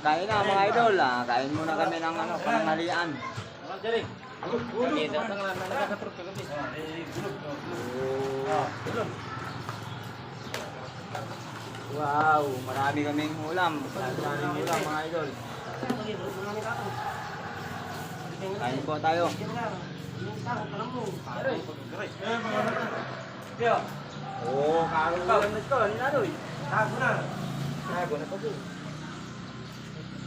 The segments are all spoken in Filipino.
Kain na mga idol ah. Kain muna kami ng ano, pananghalian. Wow, marami kaming ulam. Marami kaming ulam mga idol. Kain po tayo. Oo, kain ito. Ano na? Tago na. Tago na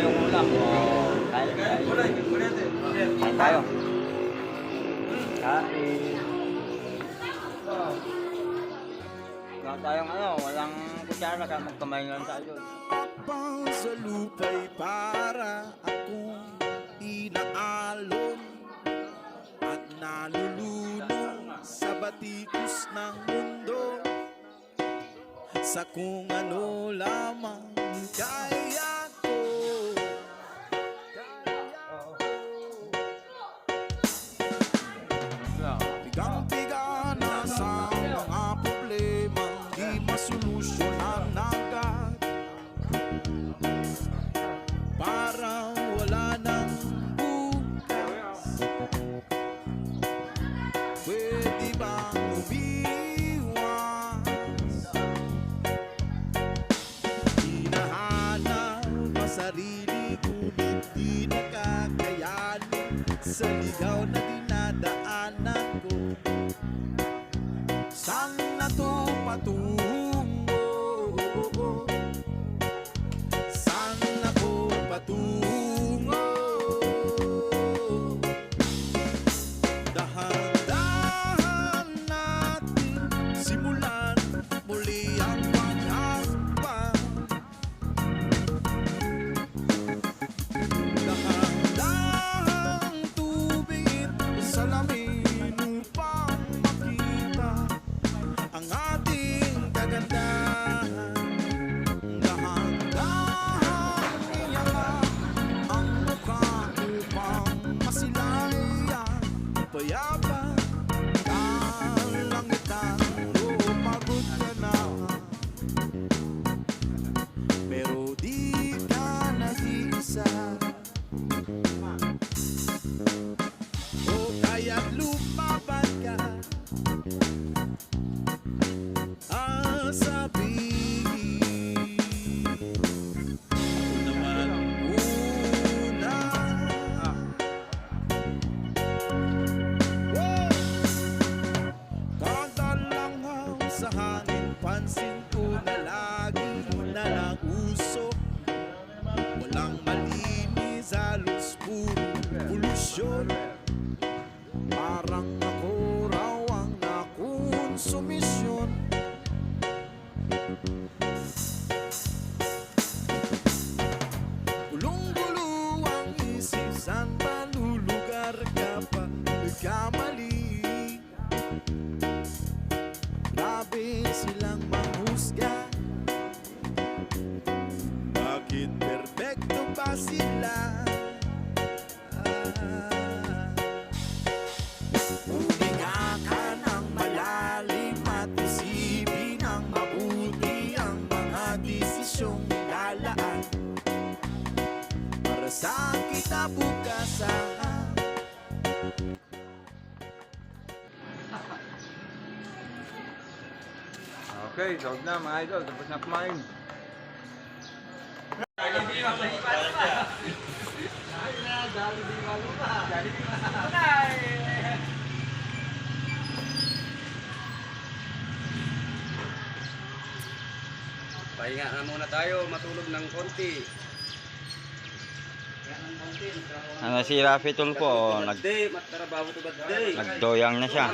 yung ulam. Oh, kain, kain. Kain tayo. Kain. Wala tayong ano, walang kutsara kaya magkamay lang tayo. Pang sa lupa'y para akong inaalon At nalulunong sa batikos ng mundo Sa kung ano lamang kaya masolusyonan agad Parang wala nang bukas. Pwede bang umiwas? Hinahanap ang sarili Ngunit di nakakayanin Sa ligaw na dinadaanan ko. Saan na to patungo? Sa hangin Pansin ko na lagi na lang usok Walang malinis halos puro polusyon. Parang ako raw ang nakonsumisyon Gulong-gulo at isipin ng mabuti ang mga desisyong lalaan. Para sa solve na. Pahinga na muna tayo, matulog ng konti. Ano si Rafi Tulpo, nag, nagdoyang na siya.